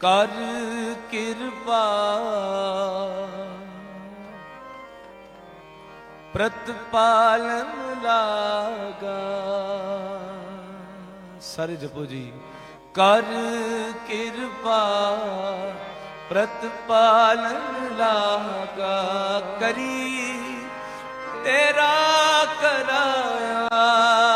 ਕਰ ਕਿਰਪਾ। ਪ੍ਰਤਪਾਲਨ ਲਾਗਾ। ਸਾਰੇ ਜਪੋ ਜੀ। ਕਰ ਕਿਰਪਾ ਪ੍ਰਤਪਾਲਨ ਲਾਗਾ। ਕਰੀ ਤੇਰਾ ਕਰਾਇਆ।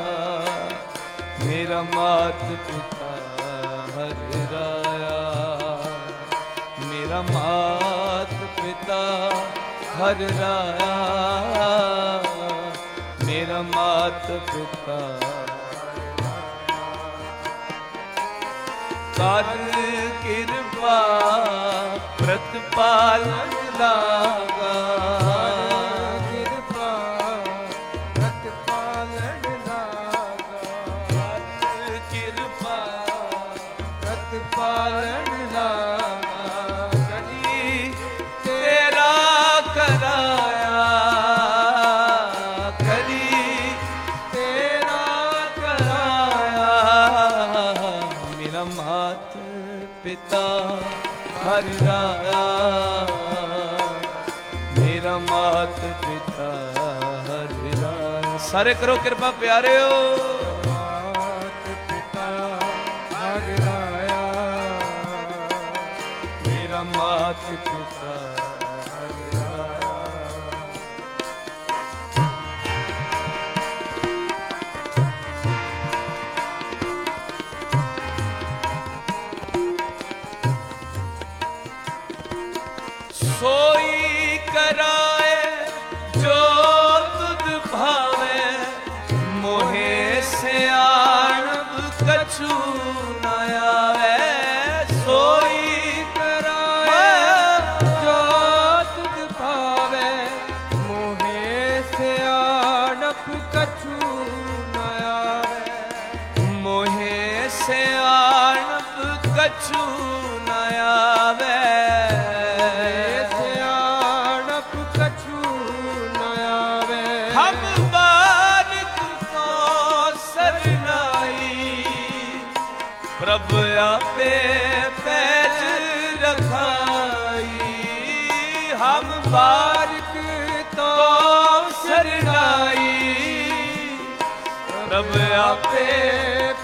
ਮਾਤ ਪਿਤਾ ਹਰ ਰਾਇਆ ਮੇਰਾ ਮਾਤ ਪਿਤਾ ਹਰ ਰਾਇਆ ਮੇਰਾ ਮਾਤ ਪਿਤਾ ਕਰ ਕਿਰਪਾ ਪ੍ਰਤਪਾਲਨ ਲਾਗਾ ਪਿਤਾ ਹਰ ਰਾਇਆ ਮੇਰਾ ਮਾਤ ਪਿਤਾ ਹਰ ਰਾਇਆ ਸਾਰੇ ਕਰੋ ਕਿਰਪਾ ਪਿਆਰਿਓ। ਮਾਤ ਪਿਤਾ ਸੋਈ ਕਰਾਏ, ਜੋ ਤੁਧ ਭਾਵੇ, ਮੋਹਿ ਸਿਆਣਬ ਕਛੂ ਨ ਆਵੇ। ਸੋਈ ਕਰਾਏ, ਜੋ ਤੁਧ ਭਾਵੇ, ਮੋਹੇ ਸਿਆਣਪ ਕਛੂ ਨ ਆਵੇ। ਮੋਹਿ ਸਿਆਣਬ ਕਛੂ ਪ੍ਰਭ ਆਪੇ ਪੈਜ ਰਖਾਈ, ਹਮ ਬਾਰਿਕ ਤੋ ਸਰਨਾਈ ਪ੍ਰਭ ਆਪੇ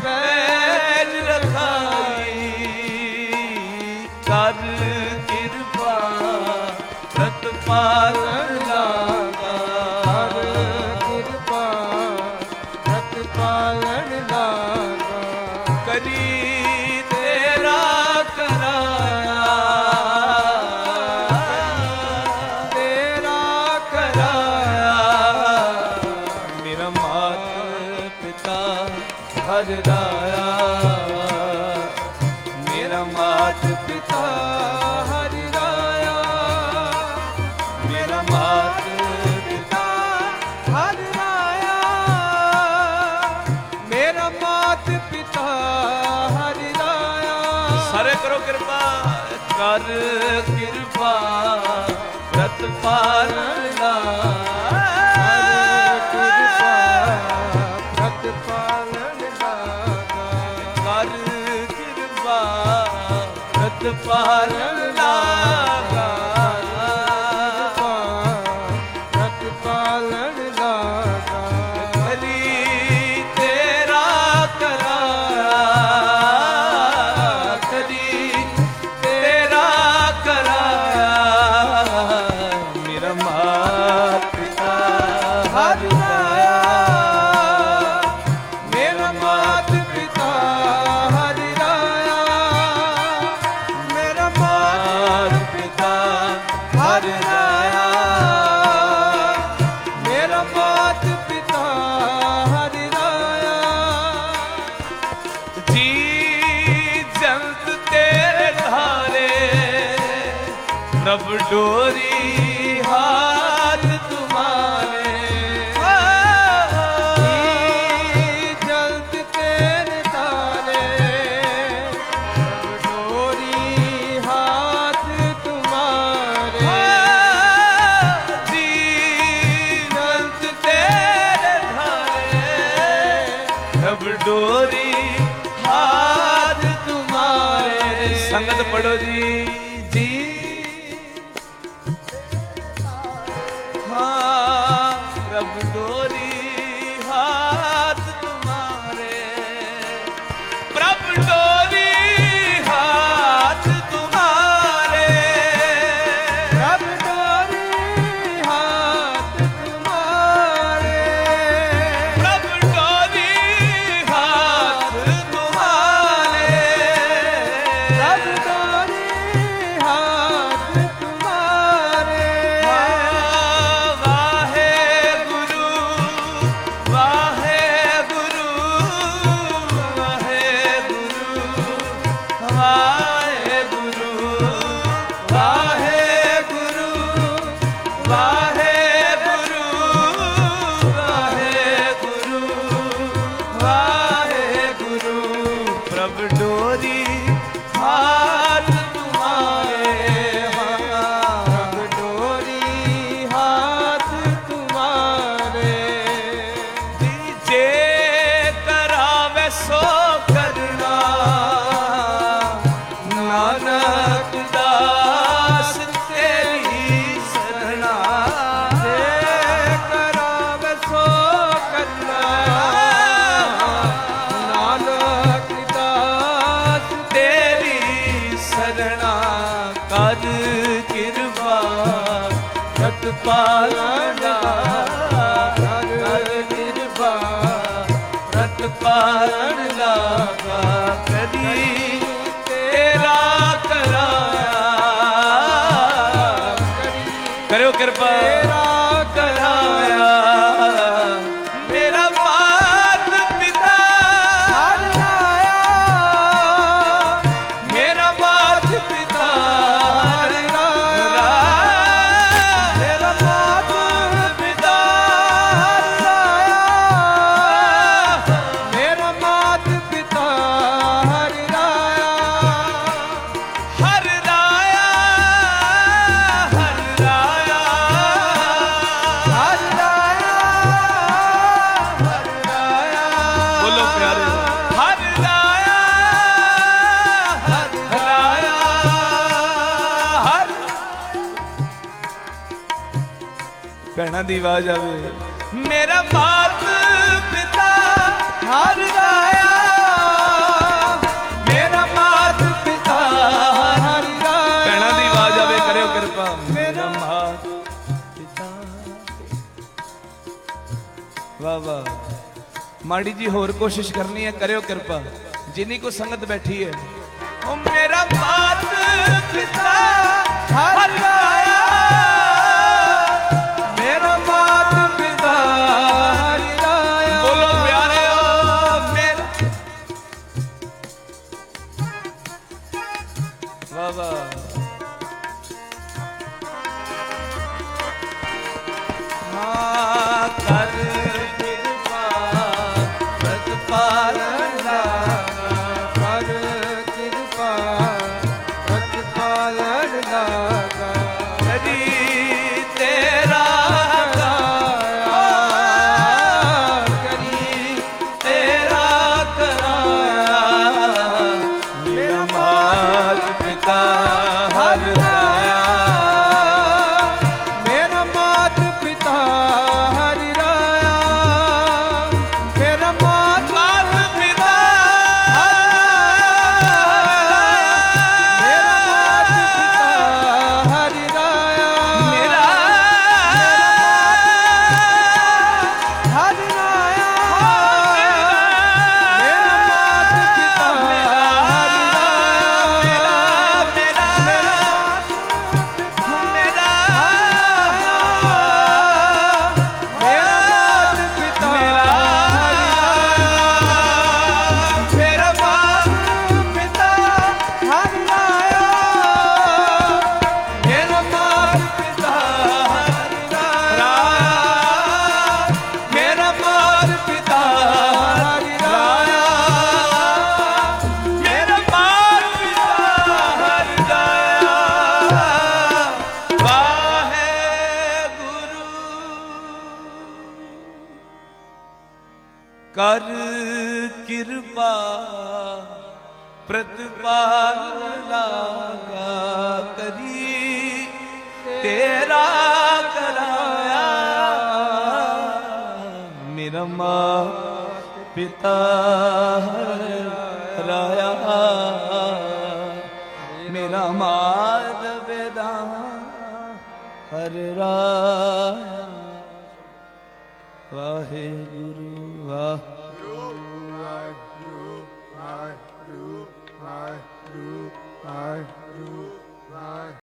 ਪੈਜ ਰਖਾਈ ਕਰ ਕਿਰਪਾ ਸਤਪਾਲ ਲਾਗਾ ਹਰ ਰਾਇਆ। ਮੇਰਾ ਮਾਤ ਪਿਤਾ ਹਰ ਰਾਇਆ। ਮੇਰਾ ਮਾਤ ਪਿਤਾ ਹਰ ਰਾਇਆ। ਮੇਰਾ ਮਾਤ ਪਿਤਾ ਹਰ ਰਾਇਆ। ਸਾਰੇ ਕਰੋ ਕਿਰਪਾ। ਕਰ ਕਿਰਪਾ ਪ੍ਰਤਪਾਲ ਲਾ ਪਾਰ ਲਾਗਾ डोरी हाथ तुम्हारे जल्द तेरे तारे डोरी हाथ तुम्हारे जी जल्द तेरे तारे डोरी हाथ ਦੀ ਆ ਪਾਲਣਾ ਕਰ ਕਿਰਪਾ ਰਤ ਪਾਲਣਾ ਕਦੀ ਭੈਣਾਂ ਦੀ ਆਵਾਜ਼ ਆਵੇ। ਮੇਰਾ ਭਾਰਤ ਪਿਤਾ ਹਰ ਕਿਰਪਾ। ਮੇਰਾ ਮਾਤ ਮਾੜੀ ਜੀ ਹੋਰ ਕੋਸ਼ਿਸ਼ ਕਰਨੀ ਹੈ ਕਰਿਓ ਕਿਰਪਾ। ਜਿੰਨੀ ਕੋ ਸੰਗਤ ਬੈਠੀ ਹੈ। ਉਹ ਮੇਰਾ ਮਾਤ ਪਿਤਾ ਹਰ ਰਾਇਆ ਕਰ ਕਿਰਪਾ, ਪ੍ਰਤਪਾਲ ਲਾਗਾ ਕਰੀ। ਤੇਰਾ ਕਰਾਇਆ, ਮੇਰਾ ਮਾਂ ਪਿਤਾ ਰਾਇਆ ਮੇਰਾ ਮਾਂ ਵੇਦਾ ਹਰ ਰਾ